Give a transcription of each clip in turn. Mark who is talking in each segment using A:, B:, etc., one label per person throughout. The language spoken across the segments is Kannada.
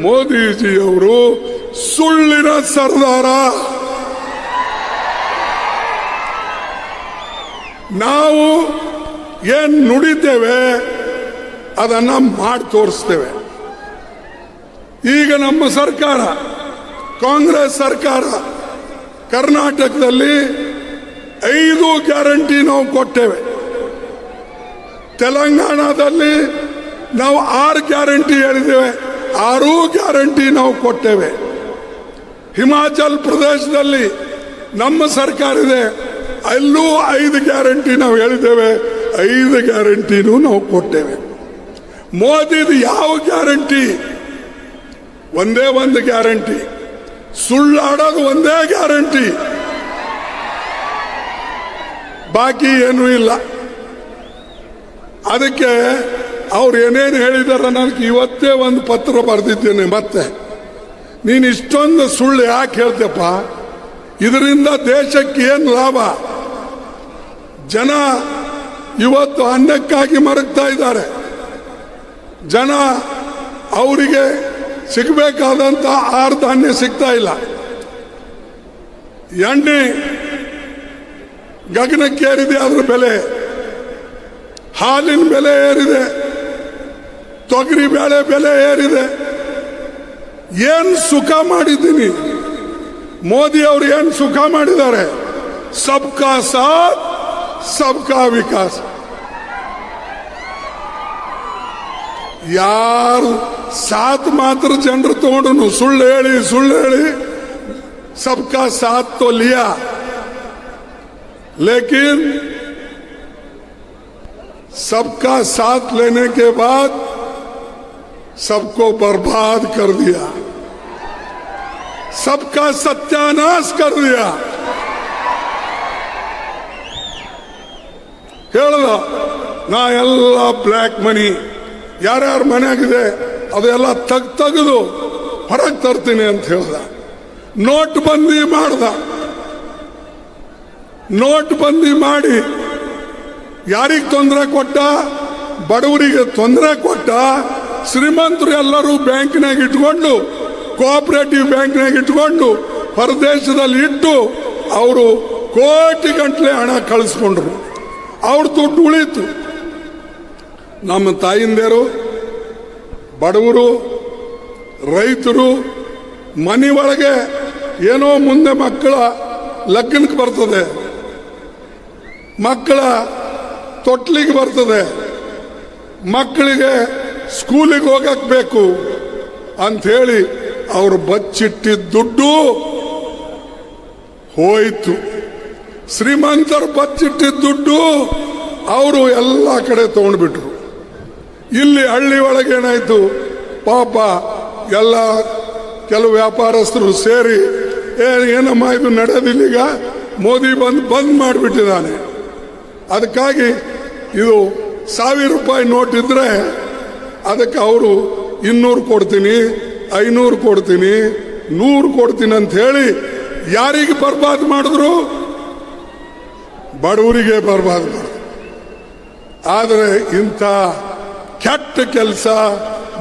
A: ಮೋದಿಜಿಯವರು ಸುಳ್ಳಿನ ಸರ್ದಾರ. ನಾವು ಏನ್ ನುಡಿತೇವೆ ಅದನ್ನ ಮಾಡಿ ತೋರಿಸ್ತೇವೆ. ಈಗ ನಮ್ಮ ಸರ್ಕಾರ, ಕಾಂಗ್ರೆಸ್ ಸರ್ಕಾರ, ಕರ್ನಾಟಕದಲ್ಲಿ ಐದು ಗ್ಯಾರಂಟಿ ನಾವು ಕೊಟ್ಟೇವೆ. ತೆಲಂಗಾಣದಲ್ಲಿ ನಾವು ಆರು ಗ್ಯಾರಂಟಿ ಹೇಳಿದ್ದೇವೆ. ಆರೂ ಗ್ಯಾರಂಟಿ ನಾವು ಕೊಟ್ಟೇವೆ. ಹಿಮಾಚಲ್ ಪ್ರದೇಶದಲ್ಲಿ ನಮ್ಮ ಸರ್ಕಾರ ಇದೆ ಅಲ್ಲೂ ಐದು ಗ್ಯಾರಂಟಿ ನಾವು ಹೇಳಿದ್ದೇವೆ. ಐದು ಗ್ಯಾರಂಟಿನೂ ನಾವು ಕೊಟ್ಟೇವೆ. ಮೋದಿದು ಯಾವ ಗ್ಯಾರಂಟಿ? ಒಂದೇ ಒಂದು ಗ್ಯಾರಂಟಿ. ಸುಳ್ಳಾಡೋದು ಒಂದೇ ಗ್ಯಾರಂಟಿ. ಬಾಕಿ ಏನೂ ಇಲ್ಲ. ಅದಕ್ಕೆ ಅವ್ರು ಏನೇನು ಹೇಳಿದಾರ ನನಗೆ ಇವತ್ತೇ ಒಂದು ಪತ್ರ ಬರೆದಿದ್ದೇನೆ, ಮತ್ತೆ. ನೀನು ಇಷ್ಟೊಂದು ಸುಳ್ಳು ಯಾಕೆ ಹೇಳ್ತೇಪ್ಪ ಇದರಿಂದ ದೇಶಕ್ಕೆ ಏನು ಲಾಭ? ಜನ ಇವತ್ತು ಅನ್ನಕ್ಕಾಗಿ ಮರಗ್ತಾ ಇದ್ದಾರೆ. ಜನ ಅವರಿಗೆ ಸಿಗಬೇಕಾದಂತ ಆಹಾರ ಧಾನ್ಯ ಸಿಗ್ತಾ ಇಲ್ಲ. ಎಣ್ಣೆ ಗಗನಕ್ಕೇರಿದೆ ಅದರ ಬೆಲೆ. ಹಾಲಿನ ಬೆಲೆ ಏರಿದೆ. ತೊಗರಿ ಬೇಳೆ ಬೆಲೆ ಏರಿದೆ ಏನ್ ಸುಖ ಮಾಡಿದ್ದೀನಿ ಮೋದಿ ಅವರು ಏನ್ ಸುಖ ಮಾಡಿದ್ದಾರೆ ಸಬ್ಕಾ ಸಾಥ್ ಸಬ್ಕಾ ವಿಕಾಸ್ ಯಾರು ಸಾಥ್ ಮಾತ್ರ ಜನರು ತಗೊಂಡು ಸುಳ್ಳು ಹೇಳಿ ಸುಳ್ಳು ಹೇಳಿ सबका साथ तो लिया लेकिन सबका साथ लेने के बाद सबको बर्बाद कर दिया सबका सत्यानाश कर दिया ಹೇಳ್ದ ನಾ ಎಲ್ಲ ಬ್ಲ್ಯಾಕ್ ಮನಿ ಯಾರ್ಯಾರ ಮನೆಯಾಗಿದೆ ಅದೆಲ್ಲ ತಗ್ ತೆಗೆದು ಹೊರಗೆ ತರ್ತೀನಿ ಅಂತ ಹೇಳ್ದ ನೋಟ್ ಬಂದಿ ಮಾಡ್ದ ನೋಟ್ ಬಂದಿ ಮಾಡಿ ಯಾರಿಗೆ ತೊಂದರೆ ಕೊಟ್ಟ ಬಡವರಿಗೆ ತೊಂದರೆ ಕೊಟ್ಟ ಶ್ರೀಮಂತರು ಎಲ್ಲರೂ ಬ್ಯಾಂಕ್ನಾಗ ಇಟ್ಕೊಂಡು ಕೋಆಪರೇಟಿವ್ ಬ್ಯಾಂಕ್ನಾಗ ಇಟ್ಕೊಂಡು ಹೊರದೇಶದಲ್ಲಿ ಇಟ್ಟು ಅವರು ಕೋಟಿ ಗಂಟಲೆ ಹಣ ಕಳಿಸ್ಕೊಂಡ್ರು. ಅವ್ರ ದುಡ್ಡು ಉಳಿತು. ನಮ್ಮ ತಾಯಿಂದೇರು ಬಡವರು, ರೈತರು, ಮನೆ ಒಳಗೆ ಏನೋ ಮುಂದೆ ಮಕ್ಕಳ ಲಗ್ನಕ್ಕೆ ಬರ್ತದೆ. ಮಕ್ಕಳ ತೊಟ್ಲಿಗೆ ಬರ್ತದೆ. ಮಕ್ಕಳಿಗೆ ಸ್ಕೂಲಿಗೆ ಹೋಗಕ್ ಬೇಕು ಅಂಥೇಳಿ ಅವರು ಬಚ್ಚಿಟ್ಟಿದ್ದ ದುಡ್ಡು ಹೋಯಿತು. ಶ್ರೀಮಂತರು ಬಚ್ಚಿಟ್ಟಿದ್ದ ದುಡ್ಡು ಅವರು ಎಲ್ಲ ಕಡೆ ತಗೊಂಡ್ಬಿಟ್ರು. ಇಲ್ಲಿ ಹಳ್ಳಿ ಒಳಗೆ ಏನಾಯ್ತು? ಪಾಪ ಎಲ್ಲ ಕೆಲವು ವ್ಯಾಪಾರಸ್ಥರು ಸೇರಿ, ಏ, ಏನಮ್ಮ ಇದು ನಡೆದಿಲ್ಲ ಈಗ ಮೋದಿ ಬಂದು ಬಂದ್ ಮಾಡಿಬಿಟ್ಟಿದ್ದಾನೆ. ಅದಕ್ಕಾಗಿ ಇದು ಸಾವಿರ ರೂಪಾಯಿ ನೋಟ್ ಇದ್ರೆ ಅದಕ್ಕೆ ಅವರು ಇನ್ನೂರು ಕೊಡ್ತೀನಿ, ಐನೂರು ಕೊಡ್ತೀನಿ, ನೂರು ಕೊಡ್ತೀನಿ ಅಂತ ಹೇಳಿ ಯಾರಿಗೆ ಬರ್ಬಾದ್ ಮಾಡಿದ್ರು? ಬಡವರಿಗೆ ಬರ್ಬಾದ್ ಮಾಡಿದ್ರು. ಆದರೆ ಇಂಥ ಕೆಟ್ಟ ಕೆಲಸ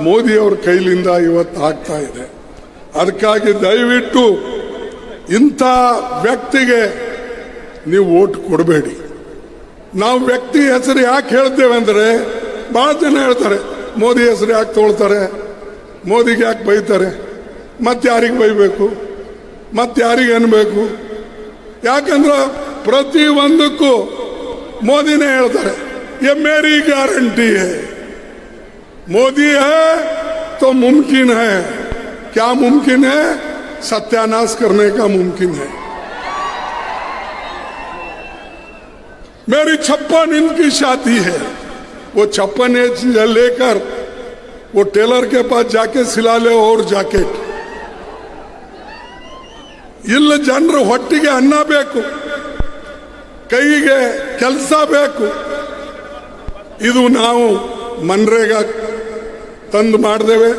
A: ಮೋದಿಯವ್ರ ಕೈಲಿಂದ ಇವತ್ತು ಆಗ್ತಾ ಇದೆ. ಅದಕ್ಕಾಗಿ ದಯವಿಟ್ಟು ಇಂಥ ವ್ಯಕ್ತಿಗೆ ನೀವು ಓಟ್ ಕೊಡಬೇಡಿ. ನಾವು ವ್ಯಕ್ತಿ ಹೆಸರು ಯಾಕೆ ಹೇಳ್ತೇವೆ ಅಂದರೆ ಭಾಳ ಜನ ಹೇಳ್ತಾರೆ ಮೋದಿ ಹೆಸರು ಯಾಕೆ ತೊಗೊಳ್ತಾರೆ ಮೋದಿಗೆ ಯಾಕೆ ಬೈತಾರೆ ಮತ್ತೆ ಯಾರಿಗೆ ಬೈಬೇಕು ಮತ್ತೆ ಯಾರಿಗೆ ಅನ್ಬೇಕು ಯಾಕಂದ್ರೆ ಪ್ರತಿ ಒಂದಕ್ಕೂ ಮೋದಿನೇ ಹೇಳ್ತಾರೆ ये मेरी गारंटी है मोदी है तो मुमकिन है क्या मुमकिन है सत्यानाश करने का मुमकिन है मेरी छप्पन इंच की छाती है वो छप्पन इंच लेकर वो टेलर के पास जाके सिला ले और जैकेट ಇಲ್ಲ ಜನರು ಹೊಟ್ಟಿಗೆ ಅನ್ನ ಬೇಕು ಕೈಗೆ ಕೆಲಸ ಬೇಕು ಇದು ನಾವು ಮನ್ರೇಗಾ ತಂದು ಮಾಡಿದೇವೆ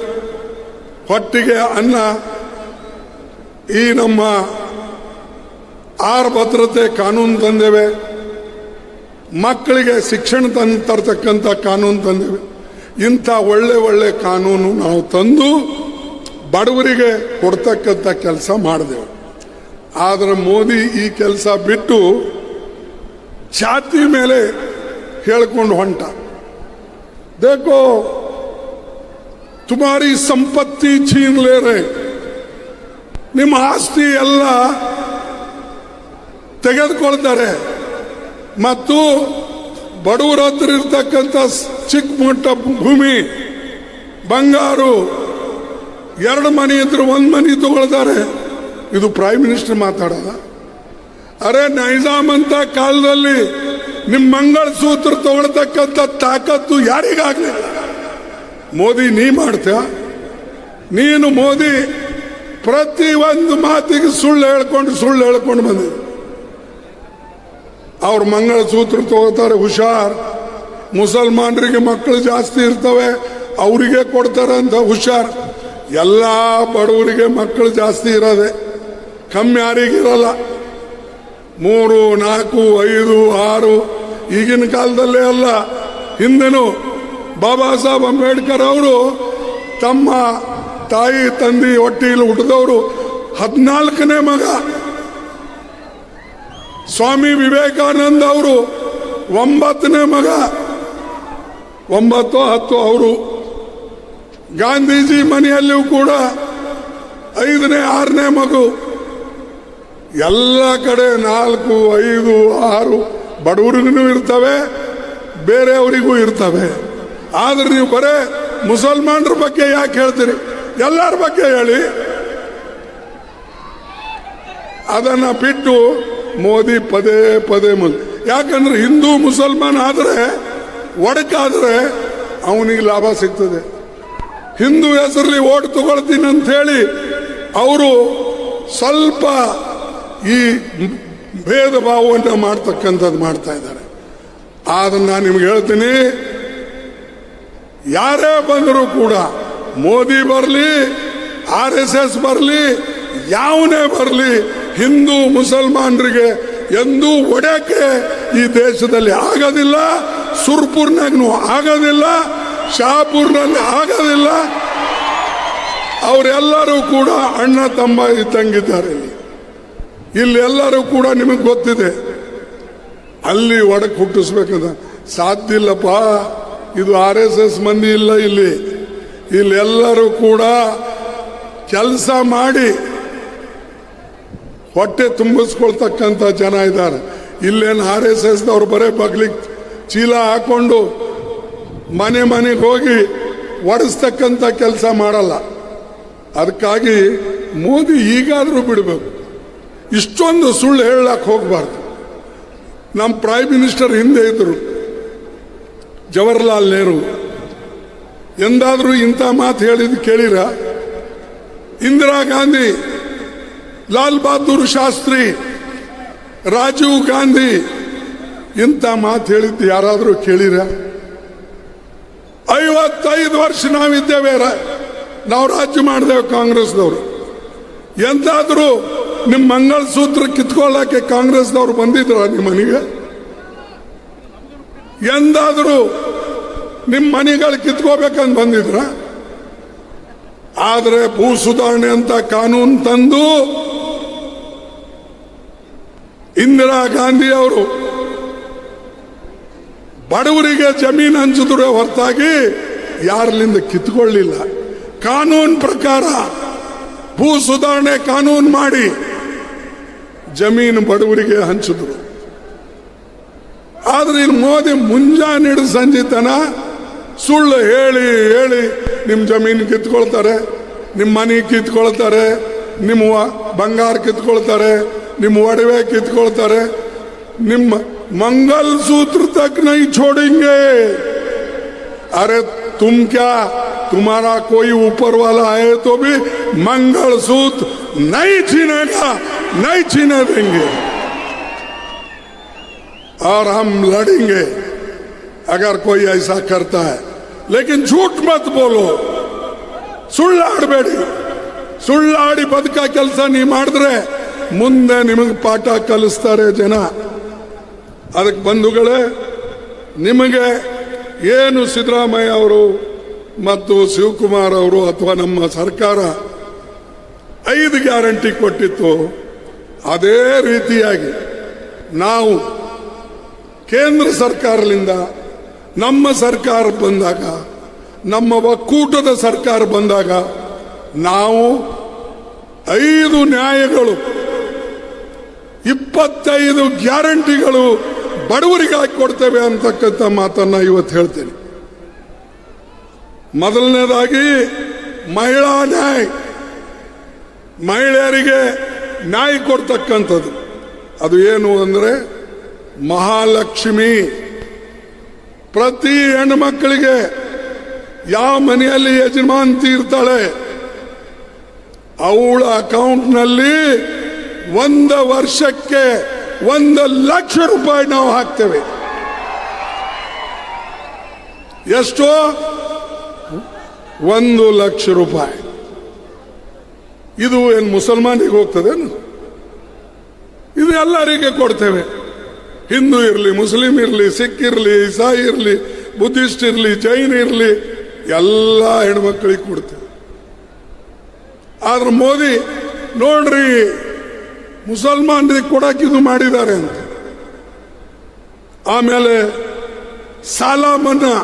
A: ಹೊಟ್ಟಿಗೆ ಅನ್ನ ಈ ನಮ್ಮ ಆರ್ ಭದ್ರತೆ ಕಾನೂನು ತಂದೇವೆ ಮಕ್ಕಳಿಗೆ ಶಿಕ್ಷಣ ತಂದು ತರ್ತಕ್ಕಂಥ ಕಾನೂನು ತಂದಿವೆ. ಇಂಥ ಒಳ್ಳೆ ಒಳ್ಳೆ ಕಾನೂನು ನಾವು ತಂದು ಬಡವರಿಗೆ ಕೊಡ್ತಕ್ಕಂಥ ಕೆಲಸ ಮಾಡಿದೆವು. ಆದರೆ ಮೋದಿ ಈ ಕೆಲಸ ಬಿಟ್ಟು ಜಾತಿ ಮೇಲೆ ಹೇಳ್ಕೊಂಡು ಹೊಂಟ. ದೇಕೋ, ತುಮಾರಿ ಸಂಪತ್ತಿ ಚೀನ್ಲೇರೆ, ನಿಮ್ಮ ಆಸ್ತಿ ಎಲ್ಲ ತೆಗೆದುಕೊಳ್ತಾರೆ. ಮತ್ತು ಬಡವರ ಹತ್ರ ಇರ್ತಕ್ಕಂಥ ಚಿಕ್ಕ ಪುಟ್ಟ ಭೂಮಿ, ಬಂಗಾರು, ಎರಡು ಮನೆ ಇದ್ರೆ, ಒಂದು ಮನೆ ತಗೊಳ್ತಾರೆ ಇದು ಪ್ರೈಮ್ ಮಿನಿಸ್ಟರ್ ಮಾತಾಡೋದ. ಅರೆ ನೈಜಾಮ್ ಅಂತ ಕಾಲದಲ್ಲಿ ನಿಮ್ಮ ಮಂಗಳ ಸೂತ್ರ ತಗೊಳ್ತಕ್ಕಂಥ ತಾಕತ್ತು ಯಾರಿಗಾಗಲಿ ಮೋದಿ, ನೀ ಮಾಡ್ತೀಯ ನೀನು ಮೋದಿ ಪ್ರತಿ ಒಂದು ಮಾತಿಗೆ ಸುಳ್ಳು ಹೇಳ್ಕೊಂಡು ಸುಳ್ಳು ಹೇಳ್ಕೊಂಡು ಬಂದಿದೆ ಅವ್ರ ಮಂಗಳ ಸೂತ್ರ ತಗೋತಾರೆ, ಹುಷಾರ್. ಮುಸಲ್ಮಾನರಿಗೆ ಮಕ್ಕಳು ಜಾಸ್ತಿ ಇರ್ತವೆ, ಅವರಿಗೆ ಕೊಡ್ತಾರೆ ಅಂತ ಹುಷಾರ್. ಎಲ್ಲ ಬಡವರಿಗೆ ಮಕ್ಕಳು ಜಾಸ್ತಿ ಇರೋದೆ. ಕಮ್ಮಿ ಯಾರಿಗಿರಲ್ಲ ಮೂರು, ನಾಲ್ಕು, ಐದು, ಆರು, ಈಗಿನ ಕಾಲದಲ್ಲೇ ಅಲ್ಲ. ಹಿಂದೆನೂ ಬಾಬಾ ಸಾಹೇಬ್ ಅಂಬೇಡ್ಕರ್ ಅವರು ತಮ್ಮ ತಾಯಿ, ತಂದೆ ಹೊಟ್ಟೆಯಲ್ಲಿ ಹುಟ್ಟಿದವರು ಹದಿನಾಲ್ಕನೇ ಮಗ. ಸ್ವಾಮಿ ವಿವೇಕಾನಂದ ಅವರು ಒಂಬತ್ತನೇ ಮಗ, ಒಂಬತ್ತು ಹತ್ತು ಅವರು. ಗಾಂಧೀಜಿ ಮನೆಯಲ್ಲಿಯೂ ಕೂಡ ಐದನೇ, ಆರನೇ ಮಗು. ಎಲ್ಲ ಕಡೆ ನಾಲ್ಕು, ಐದು, ಆರು ಬಡವರಿಗೂ ಇರ್ತವೆ, ಬೇರೆಯವರಿಗೂ ಇರ್ತವೆ. ಆದ್ರೆ ನೀವು ಬರೇ ಮುಸಲ್ಮಾನರ ಬಗ್ಗೆ ಯಾಕೆ ಹೇಳ್ತೀರಿ? ಎಲ್ಲರ ಬಗ್ಗೆ ಹೇಳಿ. ಅದನ್ನ ಬಿಟ್ಟು ಮೋದಿ ಪದೇ ಪದೇ ಮುಂದೆ. ಯಾಕಂದ್ರೆ ಹಿಂದೂ ಮುಸಲ್ಮಾನ್ ಆದರೆ ಒಡಕಾದ್ರೆ ಅವನಿಗೆ ಲಾಭ ಸಿಗ್ತದೆ. ಹಿಂದೂ ಹೆಸರಲ್ಲಿ ಓಟ್ ತಗೊಳ್ತೀನಿ ಅಂತ ಹೇಳಿ ಅವರು ಸ್ವಲ್ಪ ಈ ಭೇದ ಭಾವವನ್ನು ಮಾಡ್ತಕ್ಕಂಥದ್ದು ಮಾಡ್ತಾ ಇದ್ದಾರೆ. ಆದ್ರೆ ನಾನು ನಿಮ್ಗೆ ಹೇಳ್ತೀನಿ, ಯಾರೇ ಬಂದರೂ ಕೂಡ ಮೋದಿ ಬರಲಿ, ಆರ್ ಎಸ್ ಎಸ್ ಬರಲಿ, ಯಾವನೇ ಬರಲಿ ಹಿಂದೂ ಮುಸಲ್ಮಾನರಿಗೆ ಎಂದೂ ಒಡೆಯಕ್ಕೆ ಈ ದೇಶದಲ್ಲಿ ಆಗೋದಿಲ್ಲ, ಸುರ್ಪುರ್ನಾಗೂ ಆಗೋದಿಲ್ಲ, ಶಾಪುರ್ನಲ್ಲಿ ಆಗೋದಿಲ್ಲ. ಅವರೆಲ್ಲರೂ ಕೂಡ ಅಣ್ಣ, ತಮ್ಮ ಇದ್ದಂಗಿದ್ದಾರೆ ಇಲ್ಲಿ. ಇಲ್ಲಿ ಎಲ್ಲರೂ ಕೂಡ ನಿಮಗೆ ಗೊತ್ತಿದೆ. ಅಲ್ಲಿ ಒಡಕ್ ಹುಟ್ಟಿಸ್ಬೇಕಂತ ಸಾಧ್ಯ ಇಲ್ಲಪ್ಪ. ಇದು ಆರ್ ಎಸ್ ಎಸ್ ಮಂದಿ ಇಲ್ಲ ಇಲ್ಲಿ. ಇಲ್ಲೆಲ್ಲರೂ ಕೂಡ ಕೆಲಸ ಮಾಡಿ ಹೊಟ್ಟೆ ತುಂಬಿಸ್ಕೊಳ್ತಕ್ಕಂಥ ಜನ ಇದ್ದಾರೆ. ಇಲ್ಲೇನು ಆರ್ ಎಸ್ ಎಸ್ ಅವ್ರು ಬರೇ ಬಗ್ಲಿಕ್ ಚೀಲ ಹಾಕೊಂಡು ಮನೆ ಮನೆಗೆ ಹೋಗಿ ಒಡಿಸ್ತಕ್ಕಂಥ ಕೆಲಸ ಮಾಡಲ್ಲ. ಅದಕ್ಕಾಗಿ ಮೋದಿ ಈಗಾದರೂ ಬಿಡಬೇಕು. ಇಷ್ಟೊಂದು ಸುಳ್ಳು ಹೇಳಕ್ಕೆ ಹೋಗಬಾರ್ದು. ನಮ್ಮ ಪ್ರೈಮ್ ಮಿನಿಸ್ಟರ್ ಹಿಂದೆ ಇದ್ದರು ಜವಾಹರ್ಲಾಲ್ ನೆಹರು. ಎಂದಾದರೂ ಇಂಥ ಮಾತು ಹೇಳಿದ್ದು ಕೇಳಿರ? ಇಂದಿರಾ ಗಾಂಧಿ ಲಾಲ್ ಬಹದ್ದೂರ್ ಶಾಸ್ತ್ರಿ, ರಾಜೀವ್ ಗಾಂಧಿ, ಇಂಥ ಮಾತು ಹೇಳಿದ್ದು ಯಾರಾದರೂ ಕೇಳಿರ? ಐವತ್ತೈದು ವರ್ಷ ನಾವಿದ್ದೇವೆ ನಾವು ರಾಜ್ಯ ಮಾಡಿದೆವು ಕಾಂಗ್ರೆಸ್ನವರು. ಎಂತಾದರೂ ನಿಮ್ಮ ಮಂಗಳಸೂತ್ರ ಕಿತ್ಕೊಳ್ಳಕ್ಕೆ ಕಾಂಗ್ರೆಸ್ದವ್ರು ಬಂದಿದ್ರ ನಿಮ್ಮ ಮನೆಗೆ? ಎಂದಾದರೂ ನಿಮ್ಮ ಮನೆಗಳು ಕಿತ್ಕೋಬೇಕಂತ ಬಂದಿದ್ರ? ಆದರೆ ಭೂ ಸುಧಾರಣೆ ಅಂತ ಕಾನೂನು ತಂದು ಇಂದಿರಾ ಗಾಂಧಿ ಅವರು ಬಡವರಿಗೆ ಜಮೀನು ಹಂಚಿದ್ರೆ ಹೊರತಾಗಿ ಯಾರಲಿಂದ ಕಿತ್ಕೊಳ್ಳಿಲ್ಲ. ಕಾನೂನು ಪ್ರಕಾರ ಭೂ ಸುಧಾರಣೆ ಕಾನೂನು ಮಾಡಿ ಜಮೀನು ಬಡವರಿಗೆ ಹಂಚಿದ್ರು. ಆದ್ರೆ ಇಲ್ಲಿ ಮೋದಿ ಮುಂಜಾನೆ ಹಿಡಿದು ಸಂಜಿತನ ಸುಳ್ಳು ಹೇಳಿ ಹೇಳಿ ನಿಮ್ಮ ಜಮೀನು ಕಿತ್ಕೊಳ್ತಾರೆ ನಿಮ್ಮ ಮನೆ ಕಿತ್ಕೊಳ್ತಾರೆ, ನಿಮ್ಮ ಬಂಗಾರ ಕಿತ್ಕೊಳ್ತಾರೆ ನಿಮ್ಮ ಒಡವೆ ಕಿತ್ಕೊಳ್ತಾರೆ ನಿಮ್ಮ ಮಂಗಲ್ सूत्र तक नहीं छोड़ेंगे अरे तुम क्या तुम्हारा कोई ऊपर वाला है तो भी मंगल सूत्र नहीं छीनेगा नहीं छीने देंगे और हम लड़ेंगे अगर कोई ऐसा करता है लेकिन झूठ मत बोलो ಸುಳ್ಳಾಡಬೇಡಿ ಸುಳ್ಳಾಡಿ ಬದುಕ ಕೆಲಸ ನೀವು ಮಾಡಿದ್ರೆ ಮುಂದೆ ನಿಮಗೆ ಪಾಠ ಕಲಿಸ್ತಾರೆ ಜನ. ಅದಕ್ಕೆ ಬಂಧುಗಳೇ, ನಿಮಗೆ ಏನು ಸಿದ್ದರಾಮಯ್ಯ ಅವರು ಮತ್ತು ಶಿವಕುಮಾರ್ ಅವರು ಅಥವಾ ನಮ್ಮ ಸರ್ಕಾರ ಐದು ಗ್ಯಾರಂಟಿ ಕೊಟ್ಟಿತ್ತು, ಅದೇ ರೀತಿಯಾಗಿ ನಾವು ಕೇಂದ್ರ ಸರ್ಕಾರದಿಂದ ನಮ್ಮ ಸರ್ಕಾರ ಬಂದಾಗ, ನಮ್ಮ ಒಕ್ಕೂಟದ ಸರ್ಕಾರ ಬಂದಾಗ ನಾವು ಐದು ನ್ಯಾಯಗಳು ಇಪ್ಪತ್ತೈದು ಗ್ಯಾರಂಟಿಗಳು ಬಡವರಿಗಾಗಿ ಕೊಡ್ತೇವೆ ಅಂತಕ್ಕಂಥ ಮಾತನ್ನ ಇವತ್ತು ಹೇಳ್ತೇನೆ. ಮೊದಲನೇದಾಗಿ ಮಹಿಳಾ ನ್ಯಾಯ. ಮಹಿಳೆಯರಿಗೆ ನ್ಯಾಯ ಕೊಡ್ತಕ್ಕಂಥದ್ದು. ಅದು ಏನು ಅಂದರೆ ಮಹಾಲಕ್ಷ್ಮಿ. ಪ್ರತಿ ಹೆಣ್ಣು ಮಕ್ಕಳಿಗೆ ಯಾವ ಮನೆಯಲ್ಲಿ ಯಜಮಾನ್ ಇರ್ತಾಳೆ ಅವಳ ಅಕೌಂಟ್ನಲ್ಲಿ ಒಂದು ವರ್ಷಕ್ಕೆ ಒಂದು ಲಕ್ಷ ರೂಪಾಯಿ ನಾವು ಹಾಕ್ತೇವೆ. ಎಷ್ಟು? ಒಂದು ಲಕ್ಷ ರೂಪಾಯಿ. ಇದು ಏನು ಮುಸಲ್ಮಾನಿಗೆ ಹೋಗ್ತದೇನು ಇದು ಎಲ್ಲರಿಗೆ ಕೊಡ್ತೇವೆ. ಹಿಂದೂ ಇರಲಿ, ಮುಸ್ಲಿಂ ಇರಲಿ, ಸಿಖ್ ಇರಲಿ, ಇಸಾಯಿ ಇರಲಿ, ಬುದ್ಧಿಸ್ಟ್ ಇರಲಿ, ಜೈನ್ ಇರಲಿ, ಎಲ್ಲ ಹೆಣ್ಮಕ್ಳಿಗೆ ಕೊಡ್ತೇವೆ. ಆದ್ರೆ ಮೋದಿ, ನೋಡ್ರಿ ಮುಸಲ್ಮಾನರಿಗೆ ಕೊಡಕ್ಕೆ ಇದು ಮಾಡಿದ್ದಾರೆ ಅಂತ. ಆಮೇಲೆ ಸಾಲ ಮನ್ನಾ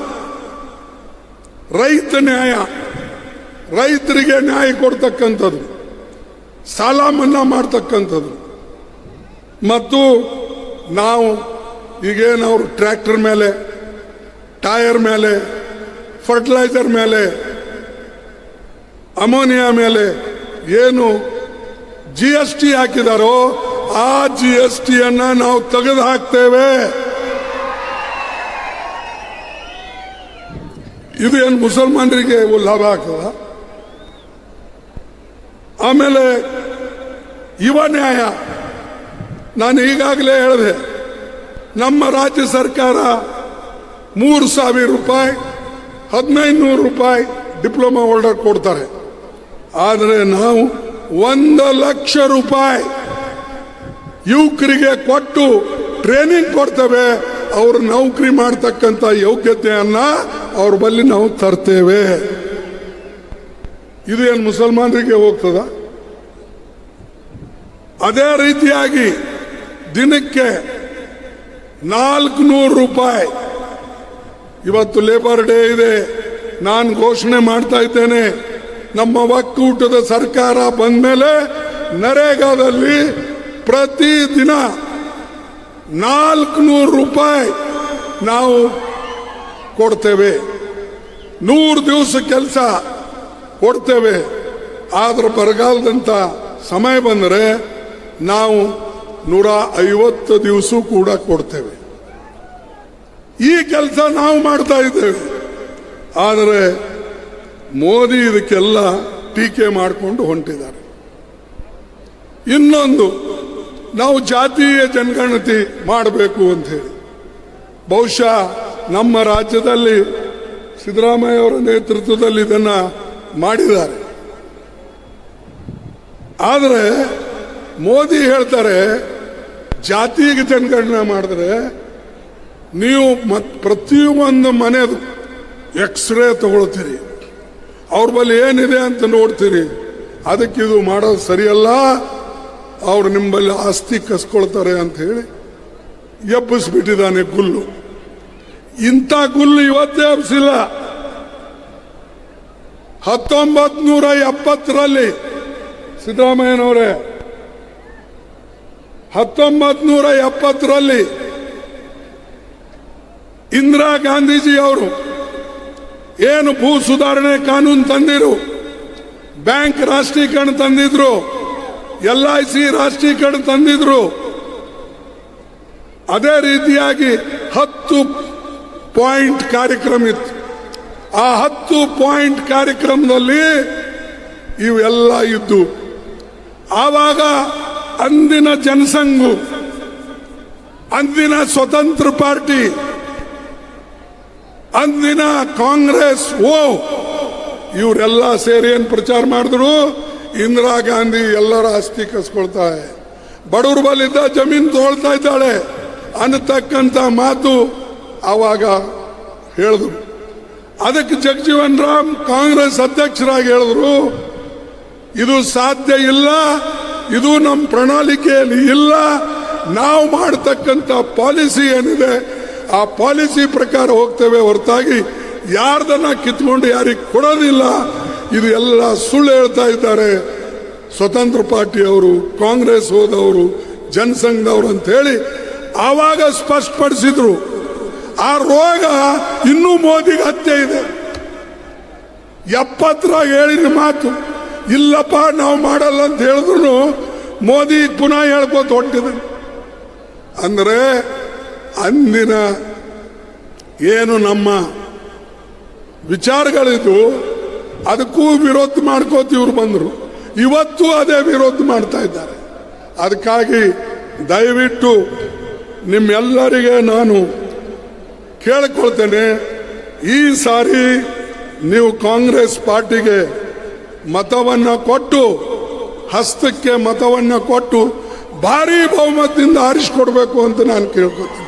A: ರೈತ ನ್ಯಾಯ, ರೈತರಿಗೆ ನ್ಯಾಯ ಕೊಡ್ತಕ್ಕಂಥದ್ದು ಸಾಲ ಮನ್ನಾ ಮಾಡ್ತಕ್ಕಂಥದ್ದು. ಮತ್ತು ನಾವು ಈಗೇನು ಟ್ರ್ಯಾಕ್ಟರ್ ಮೇಲೆ, ಟೈರ್ ಮೇಲೆ, ಫರ್ಟಿಲೈಸರ್ ಮೇಲೆ, ಅಮೋನಿಯಾ ಮೇಲೆ ಏನು ಜಿ ಎಸ್ ಟಿ ಹಾಕಿದಾರೋ, ಆ ಜಿ ಎಸ್ ಟಿಯನ್ನ ನಾವು ತೆಗೆದು ಹಾಕ್ತೇವೆ. ಇದು ಏನು ಮುಸಲ್ಮಾನರಿಗೆ ಲಾಭ ಆಗ್ತದ? ಆಮೇಲೆ ಯುವ ನ್ಯಾಯ. ನಾನು ಈಗಾಗಲೇ ಹೇಳಿದೆ, ನಮ್ಮ ರಾಜ್ಯ ಸರ್ಕಾರ ಮೂರು ಸಾವಿರ ರೂಪಾಯಿ, ಹದಿನೈದು ನೂರು ರೂಪಾಯಿ ಡಿಪ್ಲೊಮಾ ಹೋಲ್ಡರ್ ಕೊಡ್ತಾರೆ. ಆದರೆ ನಾವು ಒಂದು ಲಕ್ಷ ರೂಪಾಯಿ ಯುವಕರಿಗೆ ಕೊಟ್ಟು ಟ್ರೈನಿಂಗ್ ಕೊಡ್ತೇವೆ. ಅವರು ನೌಕರಿ ಮಾಡ್ತಕ್ಕಂಥ ಯೋಗ್ಯತೆಯನ್ನ ಅವ್ರ ಬಳಿ ನಾವು ತರ್ತೇವೆ. ಇದು ಏನು ಮುಸಲ್ಮಾನರಿಗೆ ಹೋಗ್ತದ? ಅದೇ ರೀತಿಯಾಗಿ ದಿನಕ್ಕೆ ನಾಲ್ಕು ನೂರು ರೂಪಾಯಿ. ಇವತ್ತು ಲೇಬರ್ ಡೇ ಇದೆ. ನಾನು ಘೋಷಣೆ ಮಾಡ್ತಾ ಇದ್ದೇನೆ. ನಮ್ಮ ಒಕ್ಕೂಟದ ಸರ್ಕಾರ ಬಂದ ಮೇಲೆ ನರೇಗಾದಲ್ಲಿ ಪ್ರತಿ ದಿನ ನಾಲ್ಕು ನೂರು ರೂಪಾಯಿ ನಾವು ಕೊಡ್ತೇವೆ. ನೂರು ದಿವಸ ಕೆಲಸ ಕೊಡ್ತೇವೆ. ಆದರೆ ಬರಗಾಲದಂತ ಸಮಯ ಬಂದರೆ ನಾವು ನೂರ ಐವತ್ತು ದಿವಸ ಕೂಡ ಕೊಡ್ತೇವೆ. ಈ ಕೆಲಸ ನಾವು ಮಾಡ್ತಾ ಇದ್ದೇವೆ. ಆದರೆ ಮೋದಿ ಇದಕ್ಕೆಲ್ಲ ಟೀಕೆ ಮಾಡಿಕೊಂಡು ಹೊಂಟಿದ್ದಾರೆ. ಇನ್ನೊಂದು, ನಾವು ಜಾತೀಯ ಜನಗಣತಿ ಮಾಡಬೇಕು ಅಂತ ಹೇಳಿ. ಬಹುಶಃ ನಮ್ಮ ರಾಜ್ಯದಲ್ಲಿ ಸಿದ್ದರಾಮಯ್ಯ ಅವರ ನೇತೃತ್ವದಲ್ಲಿ ಇದನ್ನ ಮಾಡಿದ್ದಾರೆ. ಆದರೆ ಮೋದಿ ಹೇಳ್ತಾರೆ, ಜಾತಿಗೆ ಜನಗಣನೆ ಮಾಡಿದ್ರೆ ನೀವು ಮತ್ ಪ್ರತಿಯೊಂದು ಮನೆದು ಎಕ್ಸ್ರೇ ತಗೊಳ್ತೀರಿ. ಅವ್ರ ಬಳಿ ಏನಿದೆ ಅಂತ ನೋಡ್ತೀರಿ. ಅದಕ್ಕೆ ಇದು ಮಾಡೋದು ಸರಿಯಲ್ಲ. ಅವ್ರು ನಿಮ್ಮಲ್ಲಿ ಆಸ್ತಿ ಕಸ್ಕೊಳ್ತಾರೆ ಅಂತ ಹೇಳಿ ಎಬ್ಬಿಸ್ಬಿಟ್ಟಿದ್ದಾನೆ ಗುಲ್ಲು. ಇಂಥ ಗುಲ್ಲು ಇವತ್ತೇ ಎಬ್ಸಿಲ್ಲ. ಹತ್ತೊಂಬತ್ ನೂರ ಎಪ್ಪತ್ತರಲ್ಲಿ ಸಿದ್ದರಾಮಯ್ಯನವರೇ ಹತ್ತೊಂಬತ್ ನೂರ ಎಪ್ಪತ್ತರಲ್ಲಿ ಇಂದಿರಾ ಗಾಂಧೀಜಿ ಅವರು ಏನು ಭೂ ಸುಧಾರಣೆ ಕಾನೂನು ತಂದಿರು? ಬ್ಯಾಂಕ್ ರಾಷ್ಟ್ರೀಕರಣ ತಂದಿದ್ರು. ಎಲ್ ಐ ಸಿ ರಾಷ್ಟ್ರೀಕರಣ ತಂದಿದ್ರು. ಅದೇ ರೀತಿಯಾಗಿ ಹತ್ತು ಪಾಯಿಂಟ್ ಕಾರ್ಯಕ್ರಮ ಇತ್ತು. ಆ ಹತ್ತು ಪಾಯಿಂಟ್ ಕಾರ್ಯಕ್ರಮದಲ್ಲಿ ಇವೆಲ್ಲ ಇದ್ದು, ಆವಾಗ ಅಂದಿನ ಜನಸಂಘು, ಅಂದಿನ ಸ್ವತಂತ್ರ ಪಾರ್ಟಿ ಅಂದಿನ ಕಾಂಗ್ರೆಸ್ ಓ, ಇವರೆಲ್ಲ ಸೇರಿ ಏನು ಪ್ರಚಾರ ಮಾಡಿದ್ರು? ಇಂದಿರಾ ಗಾಂಧಿ ಎಲ್ಲರ ಆಸ್ತಿ ಕಸ್ಕೊಳ್ತಾಳೆ. ಬಡವ್ರ ಬಲ್ಲಿದ್ದ ಜಮೀನು ತಗೊಳ್ತಾ ಇದ್ದಾಳೆ. ಅನ್ನತಕ್ಕಂಥ ಮಾತು ಆವಾಗ ಹೇಳಿದ್ರು. ಅದಕ್ಕೆ ಜಗಜೀವನ್ ರಾಮ್ ಕಾಂಗ್ರೆಸ್ ಅಧ್ಯಕ್ಷರಾಗಿ ಹೇಳಿದ್ರು, ಇದು ಸಾಧ್ಯ ಇಲ್ಲ, ಇದು ನಮ್ಮ ಪ್ರಣಾಳಿಕೆಯಲ್ಲಿ ಇಲ್ಲ, ನಾವು ಮಾಡತಕ್ಕಂಥ ಪಾಲಿಸಿ ಏನಿದೆ ಆ ಪಾಲಿಸಿ ಪ್ರಕಾರ ಹೋಗ್ತೇವೆ ಹೊರತಾಗಿ ಯಾರ್ದನ್ನ ಕಿತ್ಕೊಂಡು ಯಾರಿಗೆ ಕೊಡೋದಿಲ್ಲ. ಇದು ಎಲ್ಲ ಸುಳ್ಳು ಹೇಳ್ತಾ ಇದ್ದಾರೆ. ಸ್ವತಂತ್ರ ಪಾರ್ಟಿಯವರು ಕಾಂಗ್ರೆಸ್ ಹೋದವರು, ಜನಸಂಘದವರು ಅಂತ ಹೇಳಿ ಆವಾಗ ಸ್ಪಷ್ಟಪಡಿಸಿದ್ರು. ಆ ರೋಗ ಇನ್ನೂ ಮೋದಿಗೆ ಹತ್ಯೆ ಇದೆ. ಎಪ್ಪತ್ತರಾಗ ಹೇಳಿದ ಮಾತು. ಇಲ್ಲಪ್ಪ, ನಾವು ಮಾಡಲ್ಲ ಅಂತ ಹೇಳಿದ್ರು ಮೋದಿ ಪುನಃ ಹೇಳ್ಕೋತ ಹೊಟ್ಟಿದೆ ಅಂದ್ರೆ ಅಂದಿನ ಏನು ನಮ್ಮ ವಿಚಾರಗಳಿದ್ದು ಅದಕ್ಕೂ ವಿರೋಧ ಮಾಡ್ಕೋತ ಇವ್ರು ಬಂದರು. ಇವತ್ತು ಅದೇ ವಿರೋಧ ಮಾಡ್ತಾ ಇದ್ದಾರೆ. ಅದಕ್ಕಾಗಿ ದಯವಿಟ್ಟು ನಿಮ್ಮೆಲ್ಲರಿಗೆ ನಾನು ಕೇಳಿಕೊಳ್ತೇನೆ, ಈ ಸಾರಿ ನೀವು ಕಾಂಗ್ರೆಸ್ ಪಾರ್ಟಿಗೆ ಮತವನ್ನು ಕೊಟ್ಟು, ಹಸ್ತಕ್ಕೆ ಮತವನ್ನು ಕೊಟ್ಟು, ಭಾರೀ ಬಹುಮತದಿಂದ ಆರಿಸಿಕೊಡ್ಬೇಕು ಅಂತ ನಾನು ಕೇಳ್ಕೊತೀನಿ